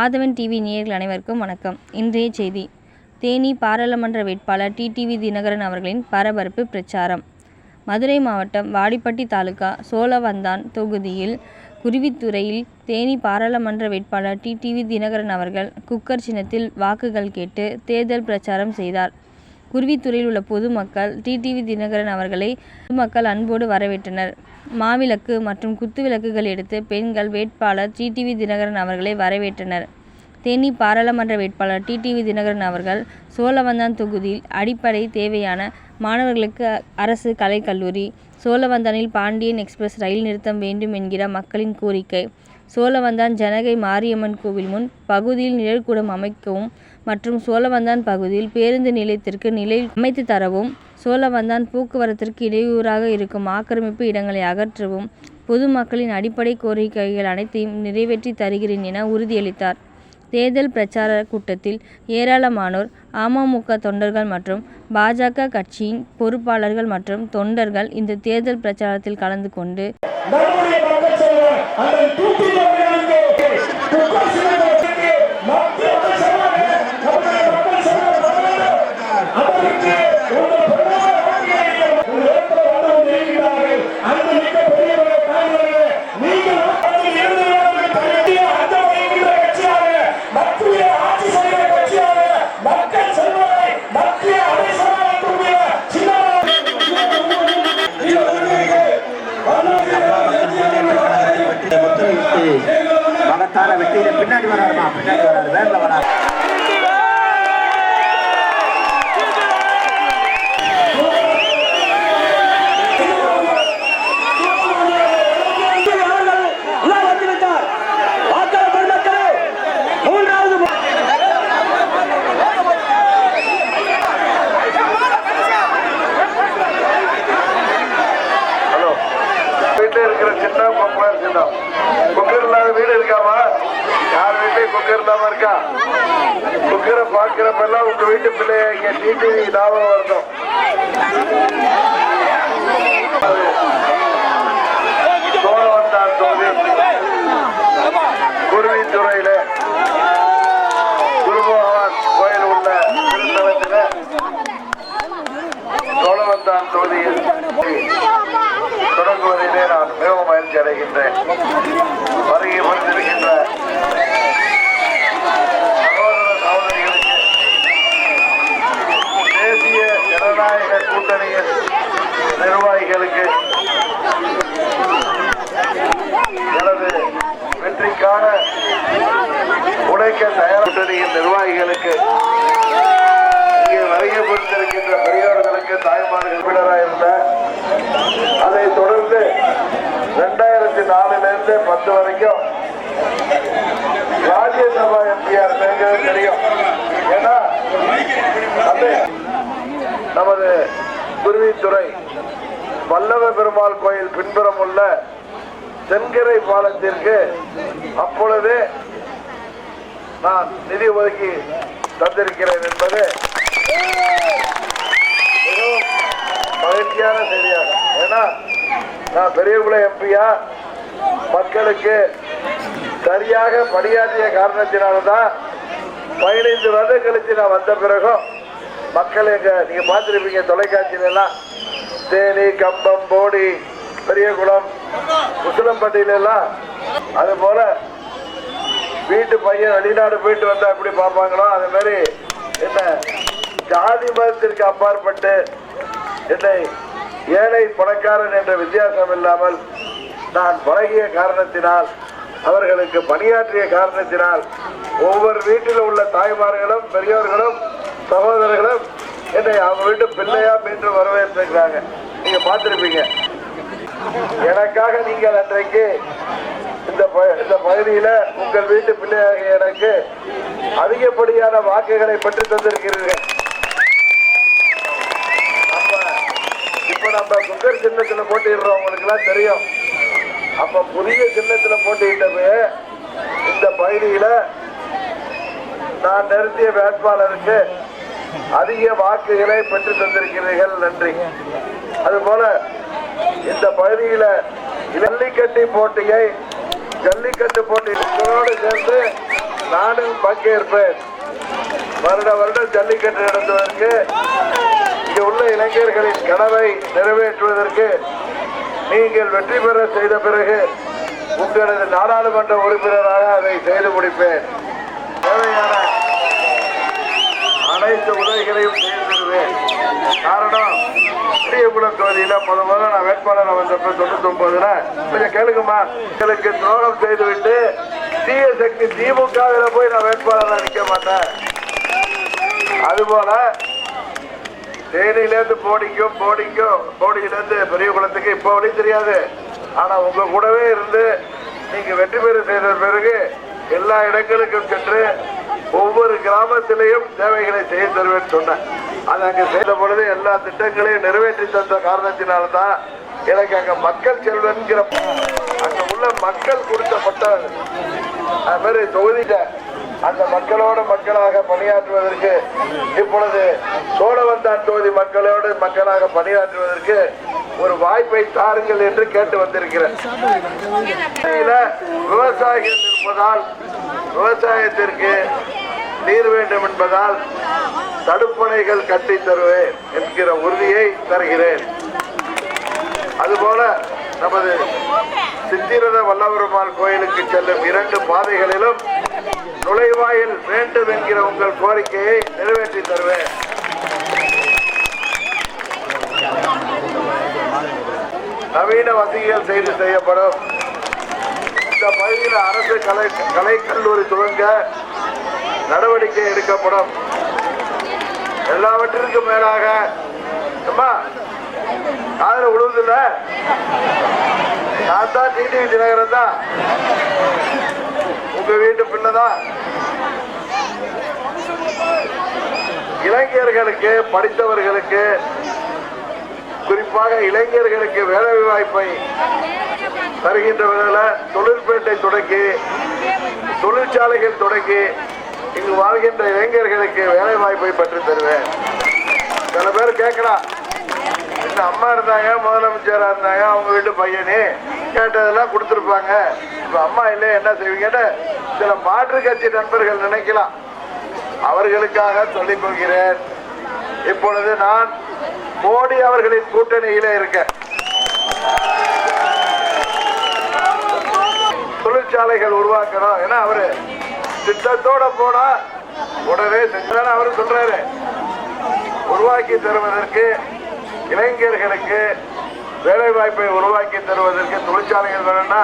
ஆதவன் TV நேயர்கள் அனைவருக்கும் வணக்கம். இன்றைய செய்தி. தேனி பாராளுமன்ற வேட்பாளர் டிடிவி தினகரன் அவர்களின் பரபரப்பு பிரச்சாரம். மதுரை மாவட்டம் வாடிப்பட்டி தாலுகா சோழவந்தான் தொகுதியில் குருவித்துறையில் தேனி பாராளுமன்ற வேட்பாளர் டிடிவி தினகரன் அவர்கள் குக்கர் சின்னத்தில் வாக்குகள் கேட்டு தேர்தல் பிரச்சாரம் செய்தார். குருவித்துறையில் உள்ள பொதுமக்கள் டிடிவி தினகரன் அவர்களை பொதுமக்கள் அன்போடு வரவேற்றனர். மாவிளக்கு மற்றும் குத்துவிளக்குகள் எடுத்து பெண்கள் வேட்பாளர் டிடிவி தினகரன் அவர்களை வரவேற்றனர். தேனி பாராளுமன்ற வேட்பாளர் டிடிவி தினகரன் அவர்கள் சோழவந்தான் தொகுதியில் அடிப்படை தேவையான மாணவர்களுக்கு அரசு கலைக்கல்லூரி சோழவந்தானில் பாண்டியன் எக்ஸ்பிரஸ் ரயில் நிறுத்தம் வேண்டும் என்கிற மக்களின் கோரிக்கை. சோழவந்தான் ஜனகை மாரியம்மன் கோவில் முன் பகுதியில் நிழற்கூடம் அமைக்கவும் மற்றும் சோழவந்தான் பகுதியில் பேருந்து நிலையத்திற்கு நிலை அமைத்து தரவும் சோழவந்தான் போக்குவரத்திற்கு இடையூறாக இருக்கும் ஆக்கிரமிப்பு இடங்களை அகற்றவும் பொதுமக்களின் அடிப்படை கோரிக்கைகள் அனைத்தையும் நிறைவேற்றி தருகிறேன் என உறுதியளித்தார். தேர்தல் பிரச்சார கூட்டத்தில் ஏராளமானோர் அமமுக தொண்டர்கள் மற்றும் பாஜக கட்சியின் பொறுப்பாளர்கள் மற்றும் தொண்டர்கள் இந்த தேர்தல் பிரச்சாரத்தில் கலந்து கொண்டு விட்டு பின்னாடி வராருமா? பின்னாடி வராரு. வேன்ல வராரு. குக்கர் இல்லாம இருக்கா குக்கரை உங்க வீட்டு பிள்ளைய இங்க டிடிவி ஞாபகம் வரணும் சோழவந்தான் தொகுதி குருவித்துறையில குருபகவான் கோயில் உள்ள திருத்தலத்தில சோழவந்தான் தொகுதியில் தொடங்குவதிலே நான் மிகவும் மகிழ்ச்சி அடைகின்றேன். வருகை புரிந்திருக்கின்ற நிர்வாகிகளுக்கு எனது வெற்றிக்கான உடைக்க தயார் நிர்வாகிகளுக்கு இங்கே வருகை புரிந்திருக்கின்ற பெரியவர்களுக்கு தாய்மார்கள் உறுப்பினராயிருந்த அதை அதைத் தொடர்ந்து ரெண்டாயிரத்தி நாலுலேருந்து பத்து வரைக்கும் ராஜ்யசபா எம்பியார் இருக்கிறது தெரியும் ஏன்னா அது நமது குருவித்துறை வல்லவ பெருமாள் கோயில் பின்புறம் உள்ள தென்கரை பாலத்திற்கு அப்பொழுதே நான் நிதி ஒதுக்கி தந்திருக்கிறேன் என்பது மிகவும் மகிழ்ச்சியான செய்தியாக ஏன்னா நான் பெரியகுல எம்பியா மக்களுக்கு சரியாக பணியாற்றிய காரணத்தினால்தான் பதினைந்து வருட கழித்து நான் வந்த பிறகும் மக்கள் எங்க நீங்க பார்த்துருப்பீங்க தொலைக்காட்சியில எல்லாம் தேனி கம்பம் போடி பெரியகுளம் முசலம்பட்டியில எல்லாம் அது போல வீட்டு பையன் வெளிநாடு போயிட்டு வந்தா எப்படி பார்ப்பாங்களோ அது மாதிரி என்ன ஜாதி மதத்திற்கு அப்பாற்பட்டு என்னை ஏழை பணக்காரன் என்ற வித்தியாசம் இல்லாமல் நான் பழகிய காரணத்தினால் அவர்களுக்கு பணியாற்றிய காரணத்தினால் ஒவ்வொரு வீட்டில் உள்ள தாய்மார்களும் பெரியோர்களும் என்னை அவங்க வீட்டு பிள்ளையா மீண்டும் வரவேற்றிருக்கிறாங்க நீங்க பார்த்துருப்பீங்க. எனக்காக நீங்கள் அன்றைக்கு இந்த ப- இந்த பகுதியில உங்கள் வீட்டு பிள்ளையாக எனக்கு அதிகப்படியான வாக்குகளை பெற்று தந்திருக்கிறீர்கள். அப்ப இப்ப நம்ம குக்கர் சின்னத்துல போட்டிடுறோம் எல்லாம் தெரியும். அப்ப புதிய சின்னத்துல போட்டியிட்டது இந்த பகுதியில நான் நிறுத்திய வேட்பாளருக்கு அதிக வாக்குகளை பெற்று தந்திருக்கிறீர்கள் நன்றி. அதுபோல இந்த பகுதியில ஜல்லிக்கட்டு போட்டியை ஜல்லிக்கட்டு போட்டியோடு சேர்ந்து நானும் பங்கேற்பேன். வருட வருடம் ஜல்லிக்கட்டு நடத்துவதற்கு இங்கு உள்ள இளைஞர்களின் கனவை நிறைவேற்றுவதற்கு நீங்கள் வெற்றி பெற செய்த பிறகு உங்களது நாடாளுமன்ற உறுப்பினராக அதை செய்து முடிப்பேன். தேவையான அனைத்து உதவிகளையும் செய்து தருவேன். காரணம் பெரியகுளம் தொகுதியில முத முதல்ல நான் வேட்பாளர் வந்தப்ப தொண்ணூத்தி ஒன்பதுல கொஞ்சம் கேளுங்கம்மா எங்களுக்கு துரோகம் செய்துவிட்டு தீய சக்தி திமுகவில் போய் நான் வேட்பாளராக நிற்க மாட்டேன். அதுபோல தேனியிலேருந்து போடிக்கும் போடிக்கும் போடியிலேருந்து பெரிய குளத்துக்கு இப்போ வழி தெரியாது. ஆனால் உங்கள் கூடவே இருந்து நீங்கள் வெற்றி பெற செய்த பிறகு எல்லா இடங்களுக்கும் சென்று ஒவ்வொரு கிராமத்திலையும் சேவைகளை செய்து தருவேன் சொன்னேன். அது அங்க செய்த பொழுது எல்லா திட்டங்களையும் நிறைவேற்றி தந்த காரணத்தினால்தான் எனக்கு அங்க மக்கள் செல்வன்கிற அங்க உள்ள மக்கள் கொடுக்கப்பட்ட அது மாதிரி தொகுதியில அந்த மக்களோடு மக்களாக பணியாற்றுவதற்கு இப்பொழுது சோழவந்தான் தொகுதி மக்களோடு மக்களாக பணியாற்றுவதற்கு ஒரு வாய்ப்பை தாருங்கள் என்று கேட்டு வந்திருக்கிறேன். விவசாயிகள் இருப்பதால் விவசாயத்திற்கு நீர் வேண்டும் என்பதால் தடுப்பணைகள் கட்டி தருவேன் என்கிற உறுதியை தருகிறேன். அதுபோல நமது சித்திரத வல்லபெருமாள் கோயிலுக்கு செல்லும் இரண்டு பாதைகளிலும் நுழைவாயில் வேண்டும் என்கிற உங்கள் கோரிக்கையை நிறைவேற்றி தருவேன். நவீன வசதிகள் செய்து செய்யப்படும். இந்த பகுதியில் அரசு கலை கலை கல்லூரி துவங்க நடவடிக்கை எடுக்கப்படும். எல்லாவற்றிற்கும் மேலாக அம்மா காதல விழுவதில்ல நான் தான் டிடிவி தினகரன் தான். உங்க வீட்டு பின்னதான். இளைஞர்களுக்கு படித்தவர்களுக்கு குறிப்பாக இளைஞர்களுக்கு வேலை வாய்ப்பை வருகின்ற வகையில் தொழிற்பேட்டை தொடங்கி தொழிற்சாலைகள் தொடங்கி இங்கு வாழ்கின்ற இளைஞர்களுக்கு வேலை வாய்ப்பை பெற்று தருவேன். சில பேர் கேட்கலாம் இந்த அம்மா இருந்தாங்க முதலமைச்சரா இருந்தாங்க அவங்க வீட்டு பையனே? கேட்டதெல்லாம் கொடுத்துருப்பாங்க. இப்ப அம்மா இல்லை என்ன செய்வீங்கன்னு சில மாற்று கட்சி நண்பர்கள் நினைக்கலாம். அவர்களுக்காக சொல்லிக் கொள்கிறேன். இப்பொழுது நான் மோடி அவர்களின் கூட்டணியிலே இருக்கேன். தொழிற்சாலைகள் உருவாக்கணும். ஏன்னா அவரு திட்டத்தோட போனா உடனே செஞ்சாலும் அவரு சொல்றாரு. உருவாக்கி தருவதற்கு இளைஞர்களுக்கு வேலை வாய்ப்பை உருவாக்கி தருவதற்கு தொழிற்சாலைகள் வேணும்னா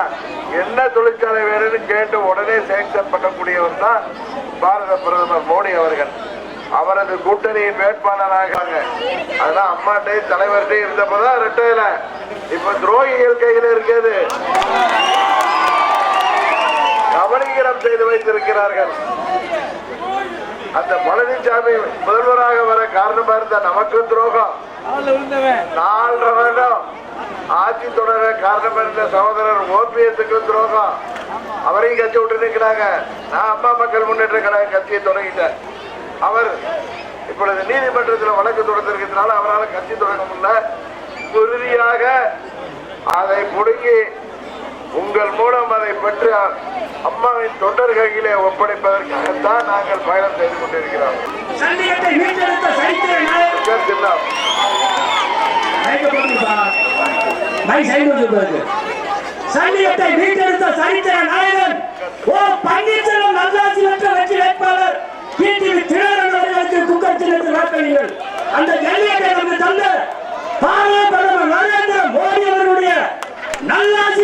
என்ன தொழிற்சாலை வேணும்னு கேட்டு உடனே சேங்ஷன் பண்ணக்கூடியவர் தான் பாரத பிரதமர் மோடி அவர்கள். அவரது கூட்டணியின் வேட்பாளராக அதெல்லாம் அம்மாட்டே தலைவர்கிட்ட இருந்தப்பதான் ரெட்டையில. இப்ப துரோகிகள் கையில இருக்கிறது. கபலீகரம் செய்து வைத்திருக்கிறார்கள். அந்த பழனிசாமி முதல்வராக வர காரணமா இருந்த நமக்கு துரோகம். நாலரை வருடம் ஆட்சி தொடர காரணம் இருந்த சகோதரர் ஓபிஎஸ்க்கு துரோகம். அவரையும் கட்சி விட்டு நிற்கிறாங்க. நான் அம்மா மக்கள் முன்னேற்ற கழக கட்சியை தொடங்கிட்டேன். அவர் இப்பொழுது நீதிமன்றத்தில் வழக்கு தொடர்ந்திருக்கிறதுனால அவரால் கட்சி தொடங்க முடியல. உறுதியாக அதை முடுங்கி உங்கள் மூலம் அதை பெற்று அம்மாவின் தொண்டர்களிலே ஒப்படைப்பதற்காகத்தான் நாங்கள் பயணம் செய்து கொண்டிருக்கிறோம். சல்லியத்தை மீட்டெடுத்த சரித்திர நாயகன். ஓ பன்னீர்செல்வம் நல்லாசி பெற்ற வெற்றி வேட்பாளர் டிடிவி திணறன் அவர்களுக்கு குக்கர் சின்னத்தில் வாக்களிங்கள் அந்த ஜல்லியத்தை நமக்கு தந்த நல்லாசி